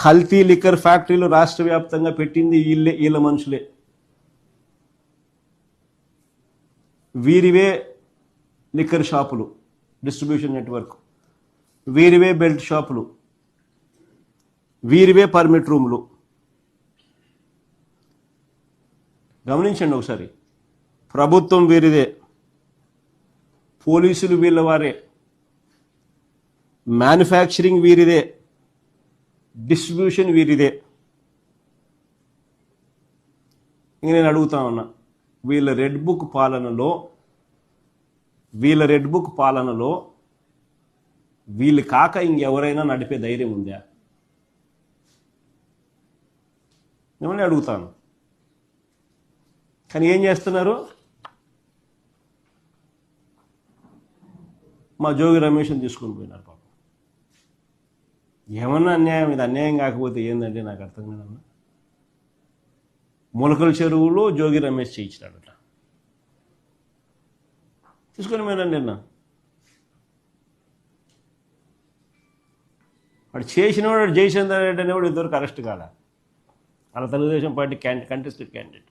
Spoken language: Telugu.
కల్తీ లిక్కర్ ఫ్యాక్టరీలు రాష్ట్ర వ్యాప్తంగా పెట్టింది వీళ్ళే వీళ్ళ మనుషులే. వీరివే లిక్కర్ షాపులు డిస్ట్రిబ్యూషన్ నెట్వర్క్. వీరివే బెల్ట్ షాపులు. వీరివే పర్మిట్ రూములు. గమనించండి ఒకసారి. ప్రభుత్వం వీరిదే. పోలీసులు వీళ్ళ వారే. మ్యానుఫ్యాక్చరింగ్ వీరిదే. డిస్ట్రిబ్యూషన్ వీరిదే. ఇంక నేను అడుగుతా ఉన్నా వీళ్ళ రెడ్ బుక్ పాలనలో వీళ్ళ రెడ్ బుక్ పాలనలో వీళ్ళు కాక ఇంకెవరైనా నడిపే ధైర్యం ఉందా? మిమ్మల్ని అడుగుతాను. కానీ ఏం చేస్తున్నారు? మా జోగి రమేష్ని తీసుకొని పోయినారు పాపం. ఏమన్నా అన్యాయం ఇది అన్యాయం కాకపోతే ఏందంటే నాకు అర్థం కాదన్నా మొలకల చెరువులో జోగి రమేష్ చేయించినాడట. తీసుకొని మేనండి అన్న వాడు చేసినవాడు జయచంద్ర రెడ్డి అనేవాడు ఇద్దరికి అరెస్ట్ కాల. అలా తెలుగుదేశం పార్టీ క్యాండి కంటెస్టెడ్ క్యాండిడేట్